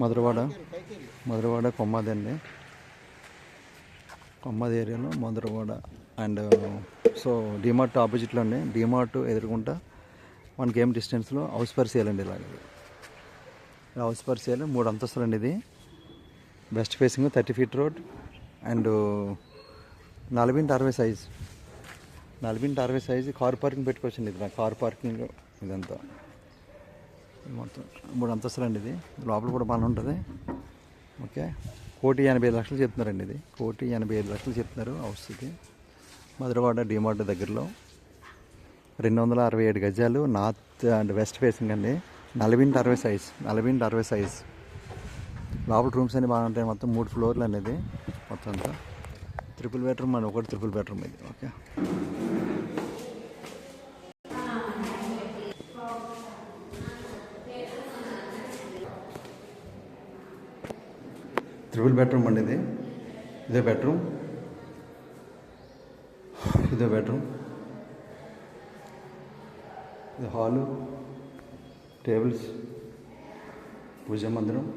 మధురవాడ మధురవాడ కొమ్మది అండి. కొమ్మది ఏరియాలో Madhurawada and so DMart ఆపోజిట్లో అండి. డిమార్ట్ ఎదుర్కొంటా మనకి ఏం డిస్టెన్స్లో హౌస్ పర్ సేల్ అండి హౌస్ పర్ సేల్ మూడు అంతస్తులు అండి ఇది. West facing thirty feet road and నలభై అరవై సైజ్. నలభై అరవై సైజ్ కార్ పార్కింగ్ పెట్టుకోవచ్చండి ఇది కార్ పార్కింగ్ ఇదంతా. మొత్తం మూడు అంతస్తులండి ఇది. లోపల కూడా బాగానే ఉంటుంది. ఓకే. కోటి ఎనభై ఐదు లక్షలు చెప్తున్నారండి ఇది. కోటి ఎనభై ఐదు లక్షలు చెప్తున్నారు హౌస్ ఇది మధురవాడ డిమార్ట్ దగ్గరలో. రెండు వందల అరవై ఏడు గజాలు నార్త్ అండ్ వెస్ట్ ఫేసింగ్ అండి. నలభైంటి అరవై సైజ్ నలభై అరవై సైజ్. లోపల రూమ్స్ అన్ని బాగుంటాయి మొత్తం మూడు ఫ్లోర్లు అనేది మొత్తం అంతా. ట్రిపుల్ బెడ్రూమ్ అండి ఒకటి త్రిపుల్ బెడ్రూమ్ ఇది. ఓకే. త్రిపుల్ బెడ్రూమ్ అండి ఇది. ఇదే బెడ్రూమ్. ఇదే బెడ్రూమ్. ఇది హాలు. టేబుల్స్. పూజా మందిరం.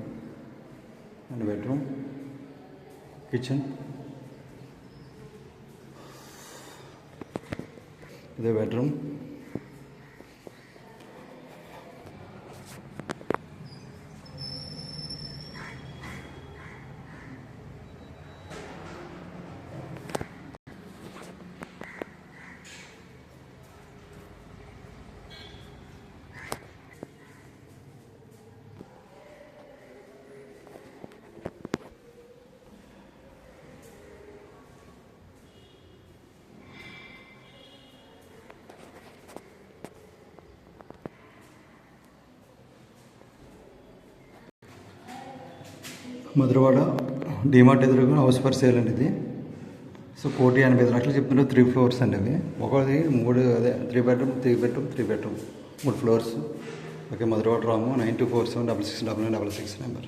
And bedroom. కిచెన్. ఇదే బెడ్రూమ్. మధురవాడ డిమార్ట్ ఎదురుగా హౌస్ ఫర్ సేల్ అండి ఇది. సో కోటి ఎనభై ఐదు లక్షలు చెప్తున్నారు. త్రీ ఫ్లోర్స్ అండి అవి. ఒకటి మూడు అదే three bedroom three bedroom three bedroom మూడు floors okay Madhurawada Ramu nine two four seven double six double nine double six number